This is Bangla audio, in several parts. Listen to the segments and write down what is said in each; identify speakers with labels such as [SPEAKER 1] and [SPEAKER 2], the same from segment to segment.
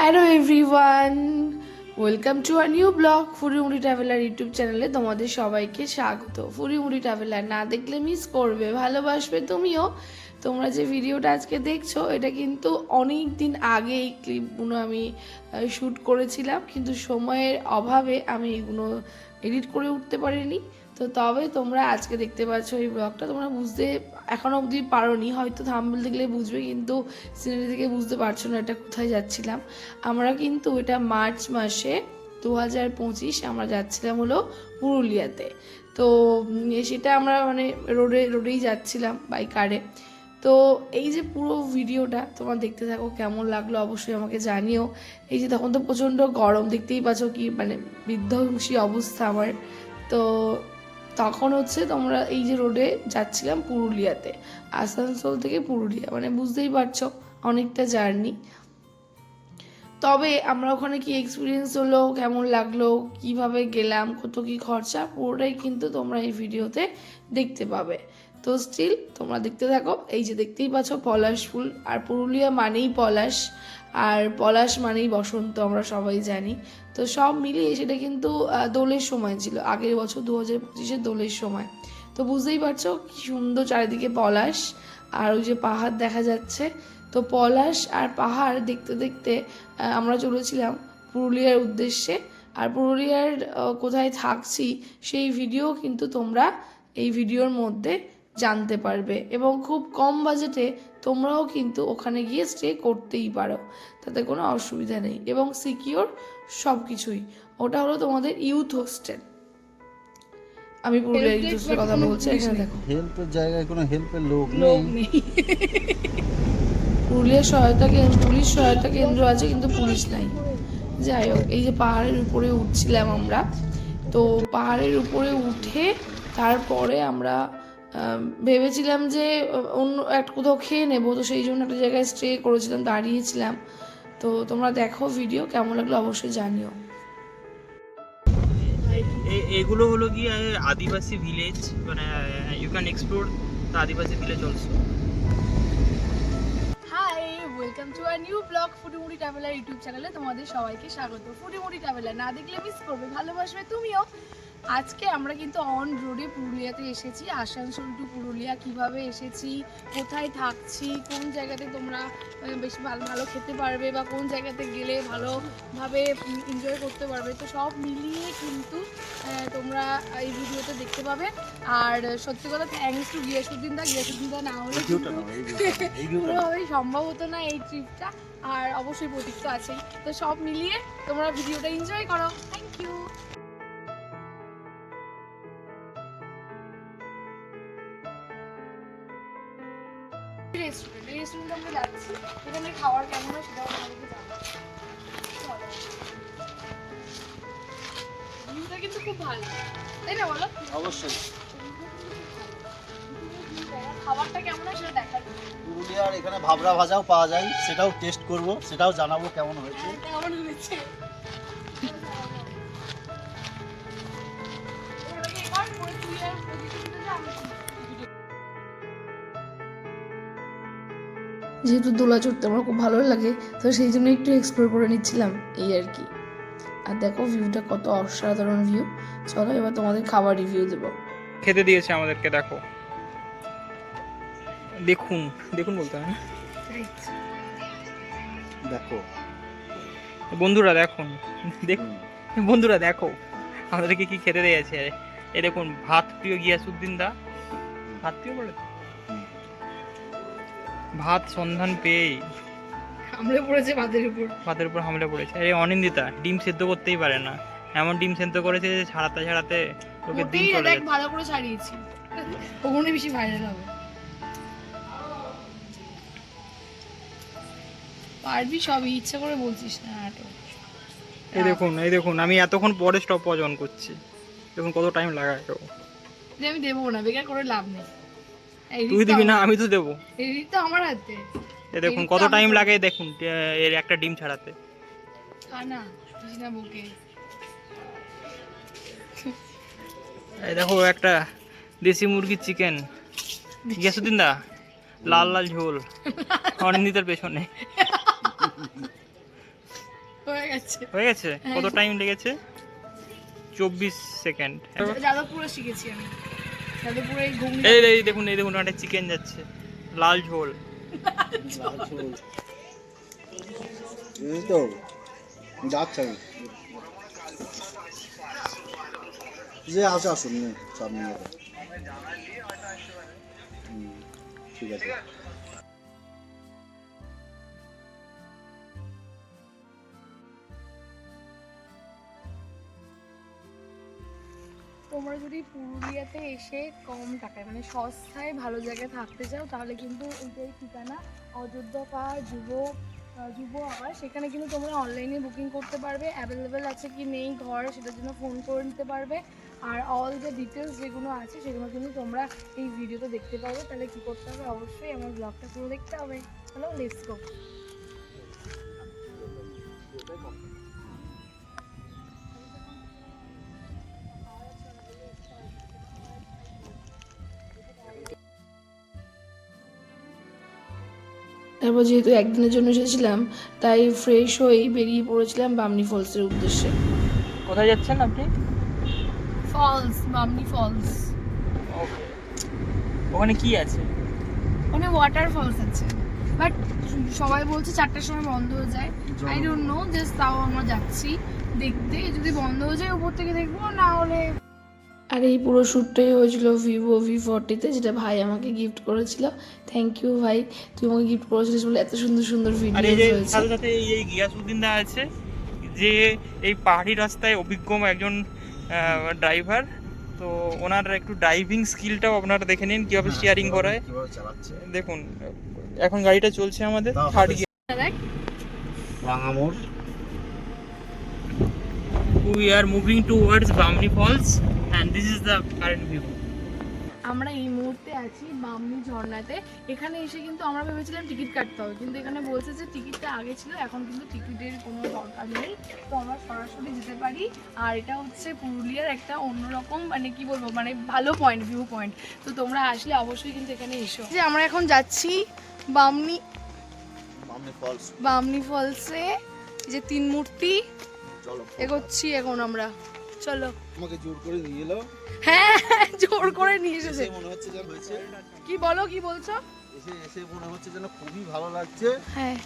[SPEAKER 1] Hello everyone welcome to our new blog Phurimuri traveller YouTube চ্যানেলে তোমাদের সবাইকে স্বাগত। ফুরিমুড়ি ট্রাভেলার না দেখলে মিস করবে, ভালোবাসবে তুমিও। তোমরা যে ভিডিওটা আজকে দেখছ, এটা কিন্তু অনেক দিন আগে এই ক্লিপগুলো আমি শ্যুট করেছিলাম, কিন্তু সময়ের অভাবে আমি এগুলো এডিট করে উঠতে পারিনি। তো তবে তোমরা আজকে দেখতে পাচ্ছ এই ব্লগটা তোমরা বুঝতে এখনও অবধি পারোনি। হয়তো থাম্বেল দেখলে বুঝবে, কিন্তু সিনারি থেকে বুঝতে পারছ না এটা কোথায় যাচ্ছিলাম। আমরা কিন্তু এটা মার্চ মাসে দু হাজার পঁচিশ আমরা যাচ্ছিলাম হলো পুরুলিয়াতে। তো সেটা আমরা মানে রোডে, রোডেই যাচ্ছিলাম বাই কারে তো এই যে পুরো ভিডিওটা তোমার দেখতে থাকো কেমন লাগল অবশ্যই আমাকে জানিও। এই যে তখন তো প্রচণ্ড গরম, দেখতেই পাচ্ছ কি মানে বিধ্বংসী অবস্থা আমার। তো তখন হচ্ছে তোমরা এই যে রোডে যাচ্ছিলাম পুরুলিয়াতে, আসানসোল থেকে পুরুলিয়া মানে বুঝতেই পারছ অনেকটা জার্নি তবে আমরা ওখানে কি এক্সপিরিয়েন্স হলো, কেমন লাগল, কীভাবে গেলাম, কত কি খরচা, পুরোটাই কিন্তু তোমরা এই ভিডিওতে দেখতে পাবে। তো স্টিল তোমরা দেখতে থাকো, এই যে দেখতেই পাচ্ছ পলাশ ফুল, আর পুরুলিয়া মানেই পলাশ। আর পলাশ মানেই বসন্ত, আমরা সবাই জানি। তো সব মিলিয়ে সেটা কিন্তু দোলের সময় ছিল। আগের বছর দু হাজার পঁচিশের দোলের সময়। তো বুঝতেই পারছ কি সুন্দর চারিদিকে পলাশ। আর ওই যে পাহাড় দেখা যাচ্ছে। তো পলাশ আর পাহাড় দেখতে দেখতে আমরা চলেছিলাম পুরুলিয়ার উদ্দেশ্যে। আর পুরুলিয়ার কোথায় থাকছি সেই ভিডিও কিন্তু তোমরা এই ভিডিওর মধ্যে জানতে পারবে এবং খুব কম বাজেটে তোমরাও কিন্তু ওখানে গিয়ে স্টে করতেই পারো। তাতে কোনো অসুবিধা নেই এবং সিকিওর সব কিছুই ওটা হলো তোমাদের ইউথ হোস্টেল আমি পুরুলিয়া ইউথ হোস্টেলের কথা বলছি এখানে দেখো।
[SPEAKER 2] হেল্পের জায়গায় কোনো হেল্পের লোক নেই।
[SPEAKER 1] পুরুলিয়ার সহায়তা কেন্দ্র পুলিশ সহায়তা কেন্দ্র আছে কিন্তু পুলিশ নাই। যাই হোক এই যে পাহাড়ের উপরে উঠছিলাম আমরা তো পাহাড়ের উপরে উঠে তারপরে আমরা আম, ভেবেছিলাম যে অন্য একটা কোথাও খেয়ে নেব তো সেই জন্য একটা জায়গায় স্টে করেছিলাম দাঁড়িয়েছিলাম। তো তোমরা দেখো ভিডিও কেমন লাগল অবশ্যই জানিও।
[SPEAKER 3] এ- এগুলো হলো গিয়ে আদিবাসী ভিলেজ মানে you can explore the adivasi village also
[SPEAKER 1] hi welcome to our new blog Phutimuri traveller YouTube চ্যানেলে তোমাদের সবাইকে স্বাগত। ফুটিমুড়ি ট্রাভেলার না দেখলে মিস করবে ভালোবাসবে তুমিও। আজকে আমরা কিন্তু অন রোডে পুরুলিয়াতে এসেছি। আসানসোল টু পুরুলিয়া কীভাবে এসেছি কোথায় থাকছি কোন জায়গাতে তোমরা বেশি ভালো ভালো খেতে পারবে বা কোন জায়গাতে গেলে ভালোভাবে এনজয় করতে পারবে তো সব মিলিয়ে কিন্তু তোমরা এই ভিডিওতে দেখতে পাবে। আর সত্যি কথা থ্যাংকস টু গিয়াসুদ্দিন দা। গিয়াসুদ্দিন দা না হলে কোনোভাবেই সম্ভব হতো না এই ট্রিপটা আর অবশ্যই প্রতীক তো আছেই। তো সব মিলিয়ে তোমরা ভিডিওটা এনজয় করো। থ্যাংক ইউ রেস্টুরেন্ট রেস্টুরেন্টে আমরা যাচ্ছি এখানে খাবার কেমন হয় সেটাও আমাদেরকে জানাব ভিউটা কিন্তু খুব ভালো তাই না বলো
[SPEAKER 2] অবশ্যই
[SPEAKER 1] খাবারটা কেমন হয় সেটা দেখার
[SPEAKER 2] পুরুলিয়ার এখানে ভাবরা ভাজাও পাওয়া যায়। সেটাও টেস্ট করব সেটাও জানাব কেমন হয়েছে।
[SPEAKER 1] কেমন হয়েছে যেহেতু দোলা চড়তে আমার খুব ভালো লাগে তো সেই জন্য একটু এক্সপ্লোর করে নিচ্ছিলাম এই আর কি। আর দেখো ভিউটা কত অসাধারণ ভিউ চলো এবার তোমাদের খাবার রিভিউ দেবো।
[SPEAKER 3] খেতে দিয়েছে আমাদেরকে দেখো। দেখুন দেখুন বলতে হয় না?
[SPEAKER 2] দেখো।
[SPEAKER 3] বন্ধুরা দেখুন দেখুন বন্ধুরা দেখো। আমাদেরকে কি খেতে দিয়েছে? এ দেখুন ভাত প্রিয় গিয়াসুদ্দিন দা। ভাত প্রিয় বলে। ভাত সন্ধান পেয়েই।
[SPEAKER 1] আমরা পড়েছে ভাতের উপর।
[SPEAKER 3] ভাতের উপর হামলে পড়েছে। আরে অনিন্দিতা ডিম সেদ্ধ করতেই পারে না। এমন ডিম সেদ্ধ করেছে যে ছাড়াতে ছাড়াতে ওকে দিন চলে
[SPEAKER 1] দেখ ভালো করে ছাড়িয়েছি। ওখানে বেশি ভাইরাল হবে। পারবি সবই ইচ্ছা করে বলছিস না আটো
[SPEAKER 3] এই দেখুন এই দেখুন আমি এতক্ষণ পরে স্টপ অন করছি। দেখুন কত টাইম লাগায় তো
[SPEAKER 1] আমি দেবো না বেকার করে লাভ নেই।
[SPEAKER 3] তুই দিবি না আমি তো দেবো।
[SPEAKER 1] এডিট তো আমার হাতে।
[SPEAKER 3] এই দেখুন কত টাইম লাগে দেখুন এর একটা ডিম ছাড়াতে।
[SPEAKER 1] খা না বুকে।
[SPEAKER 3] এই দেখো একটা দেশি মুরগির চিকেন গিয়াসুদ্দিন দা লাল লাল ঝোল অনিন্দিতার পেছনে।
[SPEAKER 4] হয়ে গেছে।
[SPEAKER 3] হয়ে গেছে?
[SPEAKER 4] হ্যাঁ।
[SPEAKER 3] কত টাইম লেগেছে? চব্বিশ সেকেন্ড
[SPEAKER 4] যাদবপুরে শিখেছি আমি। এই
[SPEAKER 3] এই দেখুন এই দেখুন একটা চিকেন যাচ্ছে। লাল ঝোল।
[SPEAKER 2] এই তো যাচ্ছে আমি যে আসে আসুন সব নিয়ে ঠিক আছে।
[SPEAKER 4] তোমরা যদি পুরুলিয়াতে এসে কম টাকায় মানে সস্তায় ভালো জায়গায় থাকতে চাও, তাহলে কিন্তু এটাই ঠিকানা, অযোধ্যা পাহাড় যুব যুব আবার, সেখানে কিন্তু তোমরা অনলাইনে বুকিং করতে পারবে। অ্যাভেলেবেল আছে কি নেই, ঘর, সেটার জন্য ফোন করে নিতে পারবে। আর অল দ্য ডিটেলস যেগুলো আছে, সেগুলো কিন্তু তোমরা এই ভিডিওতে দেখতে পাবে তাহলে কী করতে হবে? অবশ্যই আমার ব্লগটা পুরো দেখতে হবে। হ্যালো লেটস গো তারপর যেহেতু একদিনের জন্য এসেছিলাম তাই ফ্রেশ হয়েই বেরিয়ে পড়েছিলাম বামনি ফলসের উদ্দেশ্যে।
[SPEAKER 3] কোথায় যাচ্ছেন আপনি?
[SPEAKER 4] ফলস বামনি ফলস
[SPEAKER 3] ওকে ওখানে কি আছে?
[SPEAKER 4] ওখানে ওয়াটার ফলস আছে। বাট সবাই বলছে চারটার সময় বন্ধ হয়ে যায়। আই ডোন্ট নো জাস্ট তাও আমরা যাচ্ছি দেখতে। যদি বন্ধ হয়ে যায় উপর থেকে দেখব না হলে আর এই পুরো শ্যুটটাই হয়েছিল ভিভো ভি ফর্টিতে যেটা ভাই আমাকে গিফট করেছিল। থ্যাংক ইউ ভাই তুই আমাকে গিফট করেছিলিস বলে এত সুন্দর সুন্দর
[SPEAKER 3] আর এই যে
[SPEAKER 4] ভিডিও হয়েছে।
[SPEAKER 3] সাথে সাথে এই এই গিয়াসুদ্দিন দা আছে যে এই পাহাড়ি রাস্তায় অভিজ্ঞ একজন ড্রাইভার তো ওনার একটু ড্রাইভিং স্কিলটাও আপনারা দেখে নিন কীভাবে স্টিয়ারিং করায়। দেখুন এখন গাড়িটা চলছে আমাদের থার্ড
[SPEAKER 4] দেখ
[SPEAKER 2] রাঙামোড়।
[SPEAKER 3] We are moving towards Bamni Falls and this is the current view.
[SPEAKER 4] আমরা এই মুহূর্তে আছি বামনি ঝর্ণাতে। এখানে এসে কিন্তু আমরা ভেবেছিলাম টিকিট কাটতে হবে। কিন্তু এখানে বলছে যে টিকিটটা আগে ছিল এখন কিন্তু টিকিটের কোনো দরকার নেই। তো আমরা সরাসরি যেতে পারি। আর এটা হচ্ছে পুরুলিয়ার একটা অন্যরকম মানে কি বলব মানে ভালো পয়েন্ট ভিউ পয়েন্ট তো তোমরা আসলে অবশ্যই কিন্তু এখানে এসো। যে আমরা এখন যাচ্ছি বামনি বামনি ফলসে যে তিন মূর্তি
[SPEAKER 2] চলো।
[SPEAKER 4] এগোচ্ছি এখন আমরা। চলো।
[SPEAKER 2] আমাকে জোর করে নিয়ে এলো।
[SPEAKER 4] হ্যাঁ জোর করে নিয়ে এসেছে।
[SPEAKER 2] মনে হচ্ছে যেন হয়েছে।
[SPEAKER 4] কি বলো কি বলছো?
[SPEAKER 2] এসে এসে মনে হচ্ছে যেন খুবই ভালো লাগছে।
[SPEAKER 4] হ্যাঁ।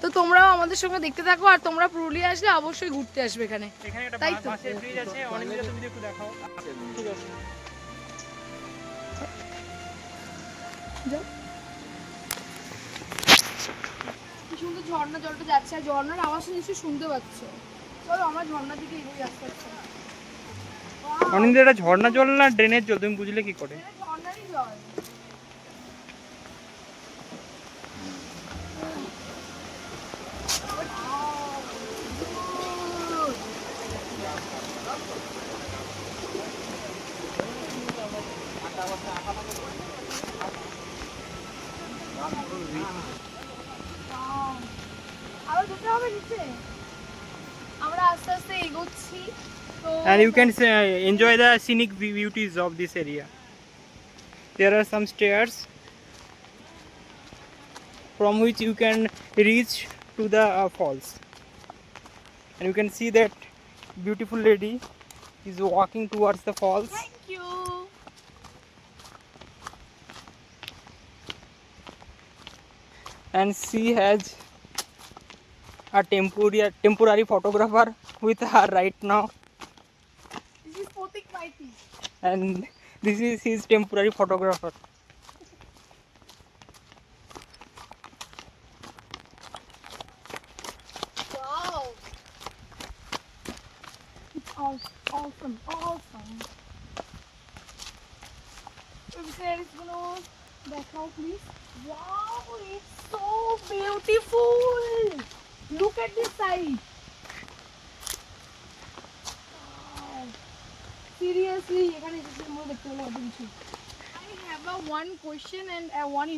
[SPEAKER 4] তো তোমরাও আমাদের সঙ্গে দেখতে থাকো আর তোমরা পুরুলিয়া আসলে অবশ্যই ঘুরতে আসবে এখানে।
[SPEAKER 3] এখানে একটা
[SPEAKER 4] তাই তো।
[SPEAKER 3] ব্রিজ আছে অনেক মিনিট তুমি একটু দেখাও। ঠিক আছে।
[SPEAKER 4] কি সুন্দর ঝর্ণা জলটা যাচ্ছে আর ঝর্ণার আওয়াজ নিশ্চয়ই শুনতে পাচ্ছ।
[SPEAKER 3] অনিন্দ এটা ঝর্ণা জল না ড্রেনের জল তুমি বুঝলে কি করে?
[SPEAKER 4] জল।
[SPEAKER 3] and you can say, uh, enjoy the scenic beauties of this area. There are some stairs from which you can reach to the uh, falls. And you can see that beautiful lady is walking towards the falls.
[SPEAKER 4] Thank you.
[SPEAKER 3] And she has a temporary temporary photographer with her right now. And this is his temporary photographer.
[SPEAKER 4] Wow. It's awesome, awesome. Website is gonna back out please. Wow, it's so beautiful. Look at this side. এখানে এসে মনে দেখতে পেলাম এত কিছু। One question and a one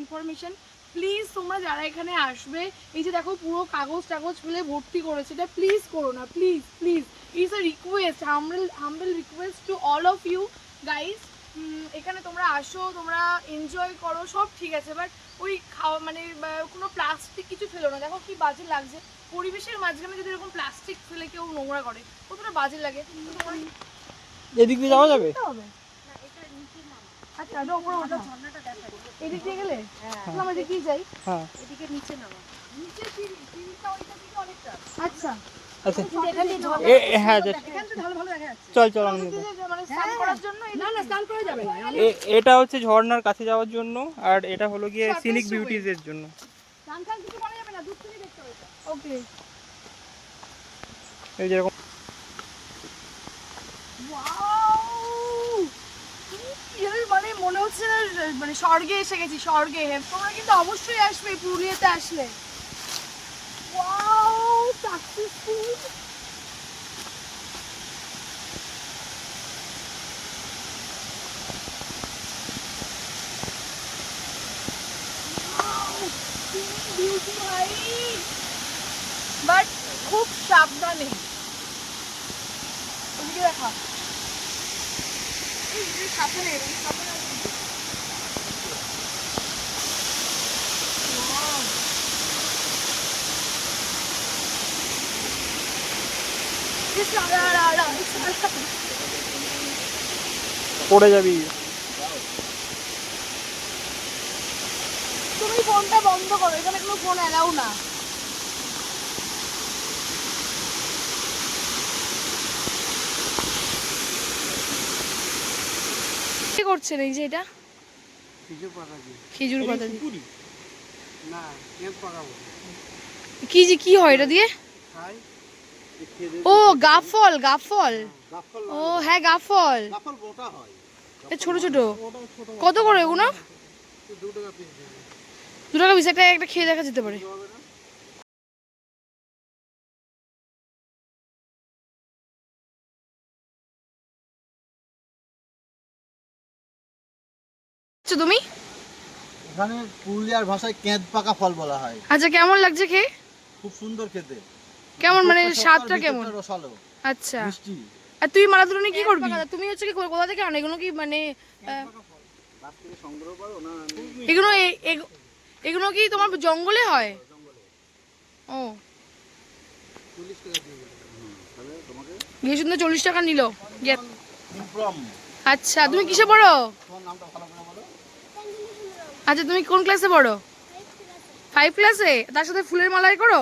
[SPEAKER 4] please তোমরা যারা এখানে আসবে, এই যে দেখো পুরো কাগজ টাগজ ফেলে ভর্তি করেছে, এটা প্লিজ করো না please please is a request humble humble request to all of you guys এখানে তোমরা আসো, তোমরা এনজয় করো, সব ঠিক আছে বাট ওই খাওয়া মানে কোনো প্লাস্টিক কিছু ফেলো না। দেখো কি বাজে লাগছে। পরিবেশের মাঝখানে যদি এরকম প্লাস্টিক ফেলে কেউ নোংরা করে, কতটা বাজে লাগে। তোমার
[SPEAKER 3] এদিক দিয়ে যাওয়া যাবে?
[SPEAKER 4] দিতে আচ্ছা এটা উপরে ওঠা এদিক দিয়ে গেলে? আমরা এদিক যাই।
[SPEAKER 3] হ্যাঁ।
[SPEAKER 4] নিচে সিঁড়ি, সিঁড়িটা ওইটা থেকে অনেকটা। আচ্ছা।
[SPEAKER 3] আচ্ছা। হ্যাঁ। চল
[SPEAKER 4] মানে স্নান করার জন্য না না স্নান করা যাবে না।
[SPEAKER 3] এ- এটা হচ্ছে ঝর্ণার কাছে যাওয়ার জন্য আর এটা হলো গিয়ে সিনিক বিউটিজ এর জন্য।
[SPEAKER 4] স্নান টান কিছু করা যাবে না দূর থেকে দেখতে হবে। ওকে
[SPEAKER 3] এই যেরকম
[SPEAKER 4] মানে হচ্ছে না মানে স্বর্গে এসে গেছি, স্বর্গে। তোমরা কিন্তু অবশ্যই আসবে, পুরুলিয়াতে আসলে। বাট খুব সাবধানে। ওদিকে দেখা। সাবধানে এই সাবধানে Wow. ইস, রা, রা, রা, রা, ইস, রা, রা।
[SPEAKER 3] পড়ে যাবি।
[SPEAKER 4] তুমি ফোনটা বন্ধ করো এখানে কোনো ফোন অ্যালাউ না। কি করছেন এই যে এটা? খেজুর পাতা দিয়ে কি যে কি হয় এটা দিয়ে? ও গাফল গাফল
[SPEAKER 2] গাফল।
[SPEAKER 4] ও হ্যাঁ গাফল। ছোট ছোট। কত করে ওগুলো? দু টাকা বিশ একটা একটা খেয়ে দেখা যেতে পারে। আচ্ছা, তুমি?
[SPEAKER 2] এখানে পুরুলিয়ার ভাষায় কেঁদ পাকা ফল বলা হয়।
[SPEAKER 4] আচ্ছা কেমন লাগছে খেয়ে?
[SPEAKER 2] খুব সুন্দর খেতে।
[SPEAKER 4] কেমন? মানে স্বাদটা কেমন? আচ্ছা। আর তুই মালা তুলনি কি করবি? তুমি হচ্ছে কি কো- কোথা থেকে আনো? এগুলো কি মানে এগুলো এগুলো কি তোমার জঙ্গলে হয়? ও। গিয়ে শুধু চল্লিশ টাকা নিল। আচ্ছা তুমি কিসে পড়ো?
[SPEAKER 2] তোমার নামটা ভালো করে বলো।
[SPEAKER 4] আচ্ছা তুমি কোন ক্লাসে পড়ো? ফাইভ ক্লাসে তার সাথে ফুলের মালাই করো?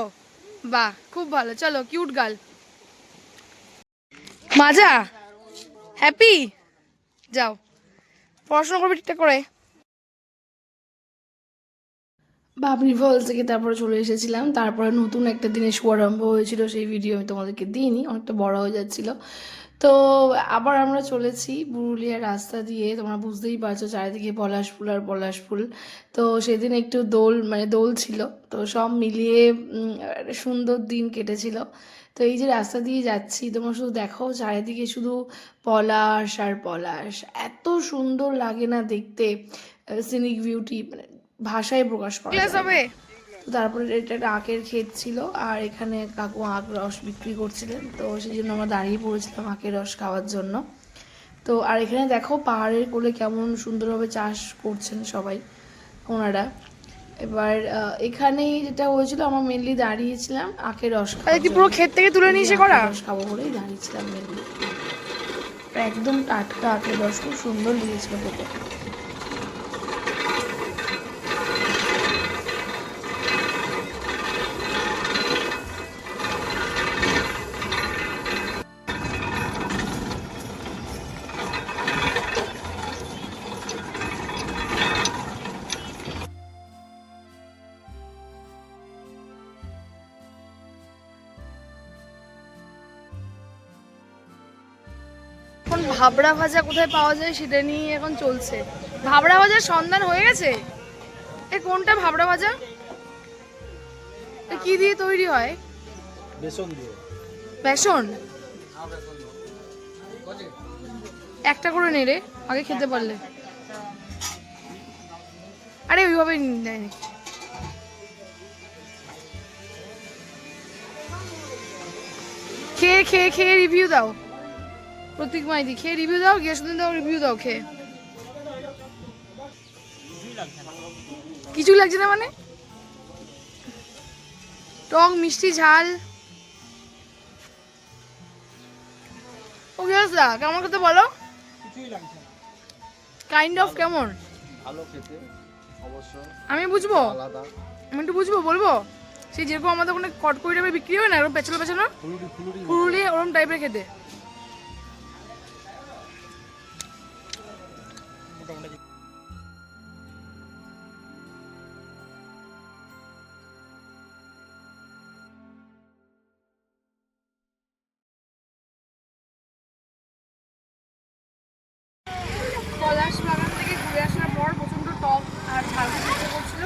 [SPEAKER 4] বাহ, খুব ভালো। চলো কিউট গার্ল মাজা হ্যাপি যাও। পড়াশোনা করবে ঠিকঠাক করে? বাবরি ফলস থেকে তারপরে চলে এসেছিলাম। তারপরে নতুন একটা দিনে শুভারম্ভ হয়েছিল, সেই ভিডিও আমি তোমাদেরকে দিইনি, অনেকটা বড় হয়ে যাচ্ছিল। তো আবার আমরা চলেছি পুরুলিয়ার রাস্তা দিয়ে। তোমরা বুঝতেই পারছ চারিদিকে পলাশ ফুল আর পলাশ ফুল। তো সেদিন একটু দোল মানে দোল ছিল। তো সব মিলিয়ে সুন্দর দিন কেটেছিল। তো এই যে রাস্তা দিয়ে যাচ্ছি তোমরা শুধু দেখো চারিদিকে শুধু পলাশ আর পলাশ। এত সুন্দর লাগে না দেখতে সিনিক বিউটি মানে ভাষায় প্রকাশ করা যাবে তো তারপরে এটা একটা আখের ক্ষেত ছিল আর এখানে কাকু আখ রস বিক্রি করছিলেন। তো সেই জন্য আমরা দাঁড়িয়ে পড়েছিলাম আখের রস খাওয়ার জন্য। তো আর এখানে দেখো পাহাড়ের কোলে কেমন সুন্দরভাবে চাষ করছেন সবাই ওনারা। এবার আহ, এখানেই যেটা হয়েছিল আমরা মেনলি দাঁড়িয়েছিলাম আখের রস খাওয়ার
[SPEAKER 1] কি পুরো ক্ষেত থেকে তুলে নিয়ে এসে করা?
[SPEAKER 4] রস খাব বলেই দাঁড়িয়েছিলাম মেনলি একদম টাটকা আখের রস খুব সুন্দর খেতে। ভাবড়া ভাজা কোথায় পাওয়া যায় সেটা নিয়ে এখন চলছে। ভাবড়া ভাজার সন্ধান হয়ে গেছে? এ কোনটা ভাবড়া ভাজা? কি দিয়ে তৈরি হয়?
[SPEAKER 2] বেসন দিয়ে।
[SPEAKER 4] বেসন? একটা করে নে রে আগে খেতে পারলে। আরে ওইভাবে নেয়। নাকি খেয়ে খেয়ে খেয়ে রিভিউ দাও। প্রতীক মাইদি খেয়ে রিভিউ দাও গিয়াসুদ্দিন দাও রিভিউ দাও খেয়ে। কিছু লাগছে না মানে? টক মিষ্টি ঝাল। ওকে দা কেমন খেতে বলো? কাইন্ড অফ কেমন?
[SPEAKER 2] ভালো খেতে অবশ্য।
[SPEAKER 4] আমি বুঝব। আমি একটু বুঝব বলব? সেই যেরকম আমাদের ওখানে কটকরি টাইপের বিক্রি হয় না এরকম পেছানো পেছানো
[SPEAKER 2] ফুলুরি।
[SPEAKER 4] ওরকম টাইপের খেতে।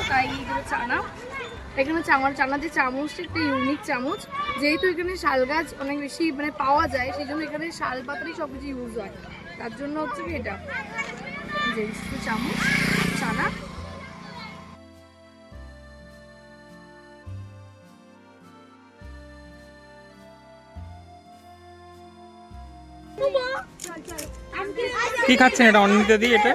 [SPEAKER 4] তাই এগুলো চানা, এখানে হচ্ছে আমার চানা যে চামচটা একটা ইউনিক চামচ। যেহেতু এখানে শাল গাছ অনেক বেশি মানে পাওয়া যায় সেই জন্য এখানে শাল পাতারই সব কিছু ইউজ হয়। তার জন্য হচ্ছে কি এটা। যে চামচ, চানা।
[SPEAKER 3] কি খাচ্ছেন এটা? অনিন্দিতা দি এটা?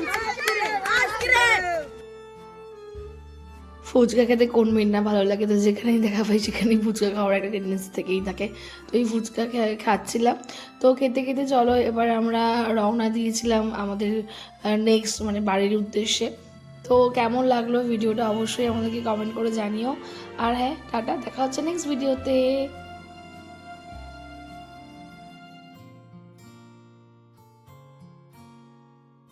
[SPEAKER 4] ফুচকা খেতে কোন মেয়ের না? ভালো লাগে তো যেখানেই দেখা পাই সেখানেই ফুচকা খাওয়ার একটা টেন্ডেন্সি থেকেই থাকে। তো এই ফুচকা খাচ্ছিলাম। তো খেতে খেতে চলো, এবার আমরা রওনা দিয়েছিলাম আমাদের নেক্সট মানে বাড়ির উদ্দেশ্যে। তো কেমন লাগল ভিডিওটা অবশ্যই আমাদেরকে কমেন্ট করে জানিও। আর হ্যাঁ টাটা, দেখা হচ্ছে নেক্সট ভিডিওতে